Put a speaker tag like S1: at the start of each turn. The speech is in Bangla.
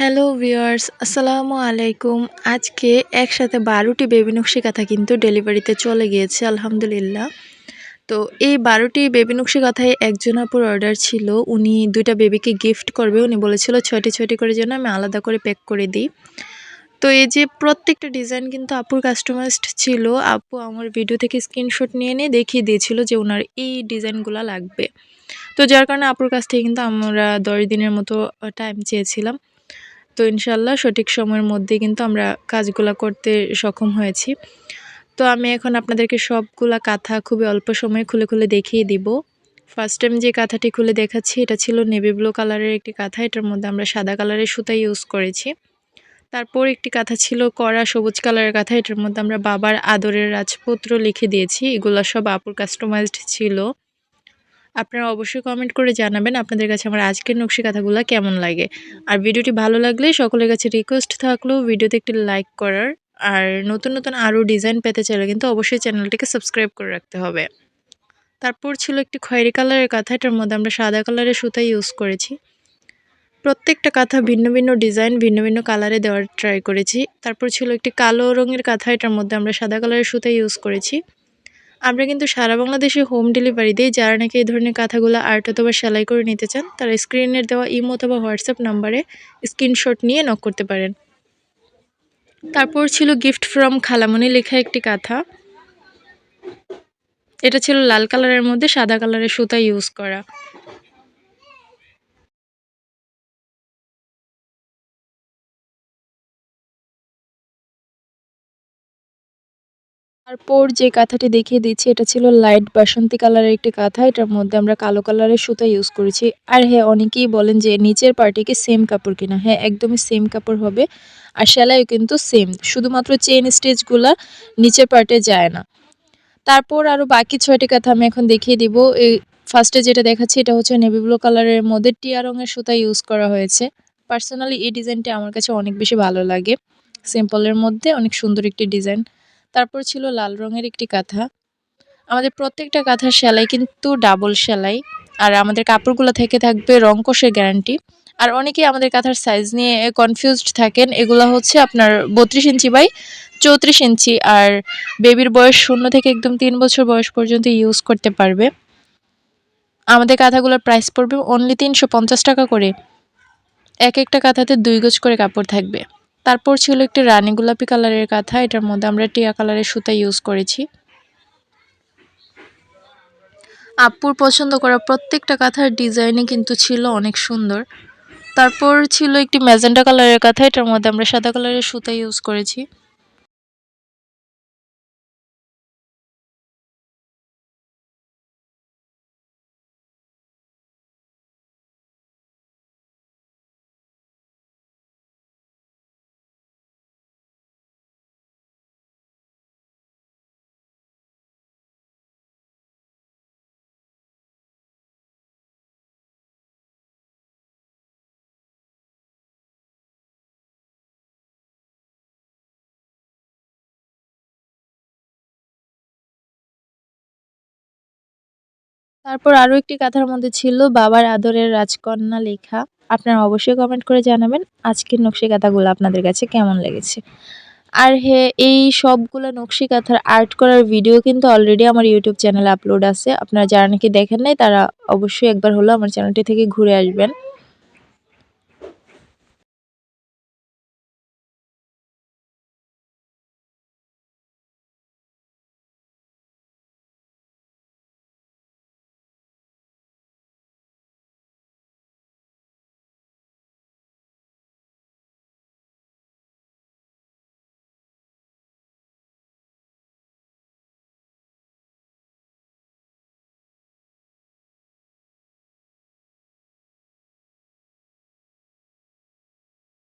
S1: হ্যালো ভিউয়ার্স, আসসালামু আলাইকুম। আজকে একসাথে বারোটি বেবি নকশি কাঁথা কিন্তু ডেলিভারিতে চলে গিয়েছে, আলহামদুলিল্লাহ। তো এই বারোটি বেবি নকশি কাঁথায় একজন আপুর অর্ডার ছিল। উনি দুইটা বেবিকে গিফট করবে। উনি বলেছিল, ছয়টি ছয়টি করে যেন আমি আলাদা করে প্যাক করে দিই। তো এই যে প্রত্যেকটা ডিজাইন কিন্তু আপুর কাস্টমাইজড ছিল। আপু আমার ভিডিও থেকে স্ক্রিনশট নিয়ে নিয়ে দেখিয়ে দিয়েছিল যে ওনার এই ডিজাইনগুলো লাগবে। তো যার কারণে আপুর কাছ থেকে কিন্তু আমরা দশ দিনের মতো টাইম চেয়েছিলাম। তো ইনশাল্লাহ সঠিক সময়ের মধ্যে কিন্তু আমরা কাজগুলা করতে সক্ষম হয়েছি। তো আমি এখন আপনাদেরকে সবগুলা কাঁথা খুবই অল্প সময়ে খুলে খুলে দেখিয়ে দিব। ফার্স্ট টাইম যে কাঁথাটি খুলে দেখাচ্ছি, এটা ছিল নেভি ব্লু কালারের একটি কাঁথা। এটার মধ্যে আমরা সাদা কালারের সুতা ইউজ করেছি। তারপর একটি কাঁথা ছিল কড়া সবুজ কালারের কাঁথা। এটার মধ্যে আমরা বাবার আদরের রাজপুত্র লিখে দিয়েছি। এগুলো সব আপুর কাস্টমাইজড ছিল। আপনারা অবশ্যই কমেন্ট করে জানাবেন আপনাদের কাছে আমার আজকের নকশি কাঁথাগুলো কেমন লাগে। আর ভিডিওটি ভালো লাগলে সকলের কাছে রিকোয়েস্ট থাকলেও ভিডিওতে একটি লাইক করার। আর নতুন নতুন আরও ডিজাইন পেতে চাইলে কিন্তু অবশ্যই চ্যানেলটিকে সাবস্ক্রাইব করে রাখতে হবে। তারপর ছিল একটি খয়েরি কালারের কাঁথা, এটার মধ্যে আমরা সাদা কালারের সুতা ইউজ করেছি। প্রত্যেকটা কাঁথা ভিন্ন ভিন্ন ডিজাইন ভিন্ন ভিন্ন কালারে দেওয়ার ট্রাই করেছি। তারপর ছিল একটি কালো রঙের কাঁথা, এটার মধ্যে আমরা সাদা কালারের সুতা ইউজ করেছি। আমরা কিন্তু সারা বাংলাদেশে হোম ডেলিভারি দিই, যারা নাকি এই ধরনের কাঁথাগুলো আর্ট অথবা সেলাই করে নিতে চান, তারা স্ক্রিনের দেওয়া ইমো অথবা হোয়াটসঅ্যাপ নাম্বারে স্ক্রিনশট নিয়ে নক করতে পারেন। তারপর ছিল গিফট ফ্রম খালামণি লেখা একটি কাঁথা। এটা ছিল লাল কালারের মধ্যে সাদা কালারের সুতা ইউজ করা। তারপর যে কাঁথাটি দেখিয়ে দিচ্ছি, এটা ছিল লাইট বাসন্তী কালারের একটি কাঁথা। এটার মধ্যে আমরা কালো কালারের সুতা ইউজ করেছি। আর হ্যাঁ অনেকেই বলেন যে নিচের পার্টিকে সেম কাপড় কিনা? হ্যাঁ একদমই সেম কাপড় হবে আর সেলাইও কিন্তু সেম শুধুমাত্র চেন স্টেজগুলা নিচের পার্টে যায় না। তারপর আরও বাকি ছয়টি কাঁথা আমি এখন দেখিয়ে দিব। এই ফার্স্টে যেটা দেখাচ্ছি, এটা হচ্ছে নেভি ব্লু কালারের মধ্যে টিয়া রঙের সুতা ইউজ করা হয়েছে। পার্সোনালি এই ডিজাইনটি আমার কাছে অনেক বেশি ভালো লাগে। সিম্পলের মধ্যে অনেক সুন্দর একটি ডিজাইন তারপর ছিল লাল রঙের একটি কাঁথা। আমাদের প্রত্যেকটা কাঁথার সেলাই কিন্তু ডাবল সেলাই। আর আমাদের কাপড়গুলো থেকে থাকবে রং গ্যারান্টি আর অনেকেই আমাদের কাঁথার সাইজ নিয়ে কনফিউজড থাকেন। এগুলো হচ্ছে আপনার বত্রিশ ইঞ্চি বাই চৌত্রিশ ইঞ্চি। আর বেবির বয়স শূন্য থেকে একদম তিন বছর বয়স পর্যন্ত ইউজ করতে পারবে। আমাদের কাঁথাগুলোর প্রাইস পড়বে অনলি তিনশো পঞ্চাশ টাকা করে। এক একটা কাঁথাতে দুই গোজ করে কাপড় থাকবে। তারপর ছিল একটি রানী গোলাপি কালারের কাঁথা, এটার মধ্যে আমরা টিয়া কালারের সুতা ইউজ করেছি। আপুর পছন্দ করা প্রত্যেকটা কাঁথার ডিজাইনই কিন্তু ছিল অনেক সুন্দর। তারপর ছিল একটি ম্যাজেন্ডা কালারের কাঁথা, এটার মধ্যে আমরা সাদা কালারের সুতা ইউজ করেছি। তারপর আরও একটি কাঁথার মধ্যে ছিল, বাবার আদরের রাজকন্যা লেখা। আপনারা অবশ্যই কমেন্ট করে জানাবেন, আজকের নকশি কাঁথাগুলো আপনাদের কাছে কেমন লেগেছে। আর হে, এই সবগুলো নকশি কাঁথার আর্ট করার ভিডিও কিন্তু অলরেডি আমার ইউটিউব চ্যানেলে আপলোড আছে। আপনারা যারা নাকি দেখেন নাই, তারা অবশ্যই একবার হলো আমার চ্যানেলটি থেকে ঘুরে আসবেন।